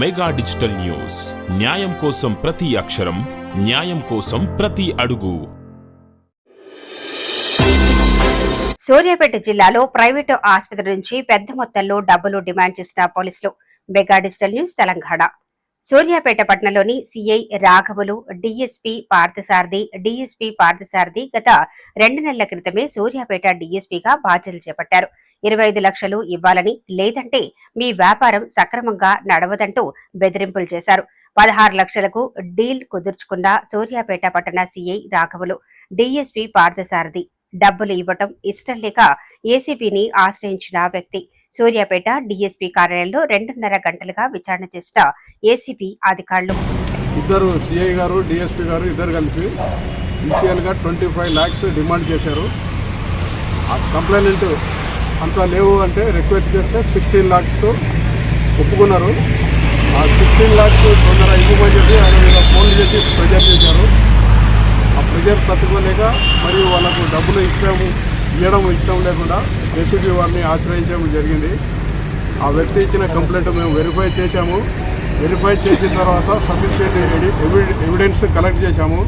Mega digital news. న్యాయం కోసం ప్రతి అక్షరం న్యాయం కోసం ప్రతి అడుగు. సూర్యాపేట జిల్లాలో ప్రైవేటు ఆసుపత్రి నుంచి పెద్ద మొత్తంలో డబ్బులు డిమాండ్ చేసిన పోలీసులు. Mega digital news Telangana. Suryapet పట్టణంలోని సిఐ రాఘవులు డిఎస్పీ పార్థసారథి డిఎస్పీ పార్థసారథి గత రెండు నెలల క్రితమే సూర్యాపేట డిఎస్పీగా బాధ్యతలు చేపట్టారు. ఇరవై ఐదు లక్షలు ఇవ్వాలని లేదంటే మీ వ్యాపారం సక్రమంగా నడవదంటూ బెదిరింపులు చేశారు. పదహారు లక్షలకు డీల్ కుదుర్చుకున్న సూర్యాపేట పట్టణ సిఐ రాఘవులు డిఎస్పీ పార్థసారథి డబ్బులు ఇవ్వటం ఇష్టం లేక ఏసీబీని ఆశ్రయించిన వ్యక్తి. సూర్యాపేట డీఎస్పీ కార్యాలయంలో రెండున్నర గంటలుగా విచారణ చేసిన ఏసీబీ అధికారులు. ఇద్దరు సిఐ గారు డిఎస్పీ గారు ఇద్దరు కలిపి ఇన్షియల్గా ట్వంటీ ఫైవ్ ల్యాక్స్ డిమాండ్ చేశారు. ఆ కంప్లైంట్ అంతా లేవు అంటే రిక్వెస్ట్ చేస్తే సిక్స్టీన్ ల్యాక్స్తో ఒప్పుకున్నారు. ఆ సిక్స్టీన్ ల్యాక్స్ తొందర ఇవ్వమని చెప్పి ఆయన మీద ఫోన్ చేసి ప్రెజర్ చేశారు. ఆ ప్రెజర్ తట్టుకోలేక మరియు వాళ్ళకు డబ్బులు ఇచ్చాము ఇవ్వడం ఇష్టం లేకుండా ఏసీబీ వారిని ఆశ్రయించడం జరిగింది. ఆ వ్యక్తి ఇచ్చిన కంప్లైంట్ మేము వెరిఫై చేశాము. వెరిఫై చేసిన తర్వాత సఫిషియెంట్ ఎవిడెన్స్ కలెక్ట్ చేశాము.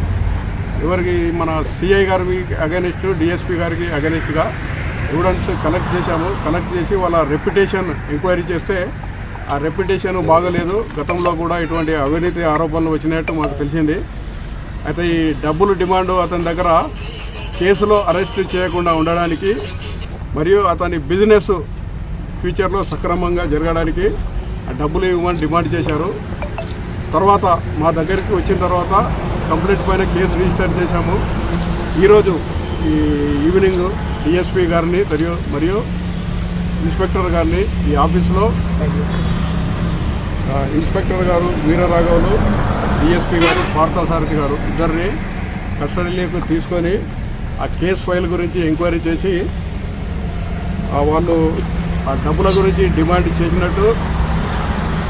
ఎవరికి మన సిఐ గారికి అగెనిస్ట్ డిఎస్పీ గారికి అగెనిస్ట్గా ఎవిడెన్స్ కలెక్ట్ చేశాము. కలెక్ట్ చేసి వాళ్ళ రెప్యుటేషన్ ఎంక్వైరీ చేస్తే ఆ రెప్యుటేషన్ బాగలేదు. గతంలో కూడా ఇటువంటి అవినీతి ఆరోపణలు వచ్చినట్టు మాకు తెలిసింది. అయితే ఈ డబ్బులు డిమాండ్ అతని దగ్గర కేసులో అరెస్ట్ చేయకుండా ఉండడానికి మరియు అతని బిజినెస్ ఫ్యూచర్లో సక్రమంగా జరగడానికి డబ్బులు ఇవ్వమని డిమాండ్ చేశారు. తర్వాత మా దగ్గరికి వచ్చిన తర్వాత కంప్లైంట్ పైన కేసు రిజిస్టర్ చేశాము. ఈరోజు ఈ ఈవినింగ్ డిఎస్పీ గారిని మరియు మరియు ఇన్స్పెక్టర్ గారిని ఈ ఆఫీస్లో ఇన్స్పెక్టర్ గారు వీరరాఘవులు డిఎస్పీ గారు పార్థసారథి గారు ఇద్దరిని కస్టడీలోకి తీసుకొని ఆ కేసు ఫైల్ గురించి ఎంక్వైరీ చేసి వాళ్ళు ఆ డబ్బుల గురించి డిమాండ్ చేసినట్టు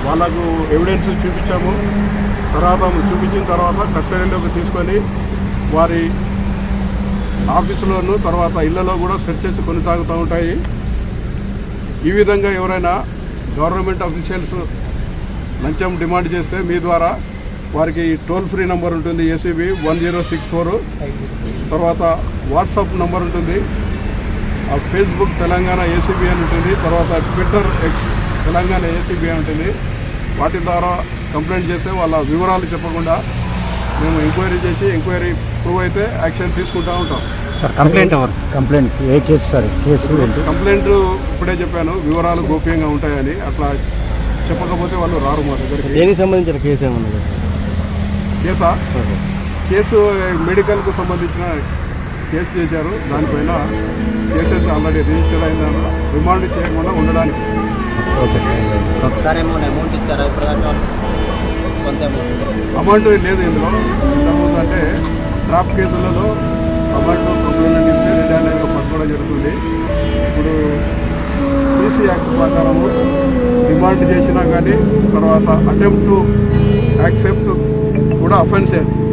వాళ్ళకు ఎవిడెన్స్ చూపించాము. తర్వాత చూపించిన తర్వాత కస్టడీలోకి తీసుకొని వారి ఆఫీసులోను తర్వాత ఇళ్ళలో కూడా సెర్చెస్ కొనసాగుతూ ఉంటాయి. ఈ విధంగా ఎవరైనా గవర్నమెంట్ అఫీషియల్స్ లంచం డిమాండ్ చేస్తే మీ ద్వారా వారికి టోల్ ఫ్రీ నెంబర్ ఉంటుంది ACB one zero six four. తర్వాత వాట్సాప్ నెంబర్ ఉంటుంది ఆ ఫేస్బుక్ తెలంగాణ ఏసీబీ అని ఉంటుంది తర్వాత ట్విట్టర్ ఎక్స్ తెలంగాణ ఏసీబీ అని ఉంటుంది. వాటి ద్వారా కంప్లైంట్ చేస్తే వాళ్ళ వివరాలు చెప్పకుండా మేము ఎంక్వైరీ చేసి ఎంక్వైరీ ప్రూవ్ అయితే యాక్షన్ తీసుకుంటూ ఉంటాం. సార్ కంప్లైంట్ ఎవరు? కంప్లైంట్ ఏ కేసు సార్? కేసు ఏంటి? కంప్లైంట్ ఇప్పుడే చెప్పాను వివరాలు గోప్యంగా ఉంటాయని అట్లా చెప్పకపోతే వాళ్ళు రారు మా దగ్గరికి. దేనికి సంబంధించిన కేసు ఏమన్నది కేసా కేసు మెడికల్కు సంబంధించిన కేసు చేశారు. దానిపైన కేసెస్ ఆల్రెడీ రిజిస్టర్ అయిన రిమాండ్ చేయకుండా ఉండడానికి. అమౌంట్ లేదు ఇందులో. ఇంతకుముందు అంటే డ్రాప్ కేసులలో అమౌంట్ కంప్లైంట్ ఇస్తే పట్టుకోవడం జరుగుతుంది. ఇప్పుడు పీసీ యాక్ట్ ప్రకారము డిమాండ్ చేసినా కానీ తర్వాత అటెంప్ట్ టు యాక్సెప్ట్ కూడా అఫెన్సే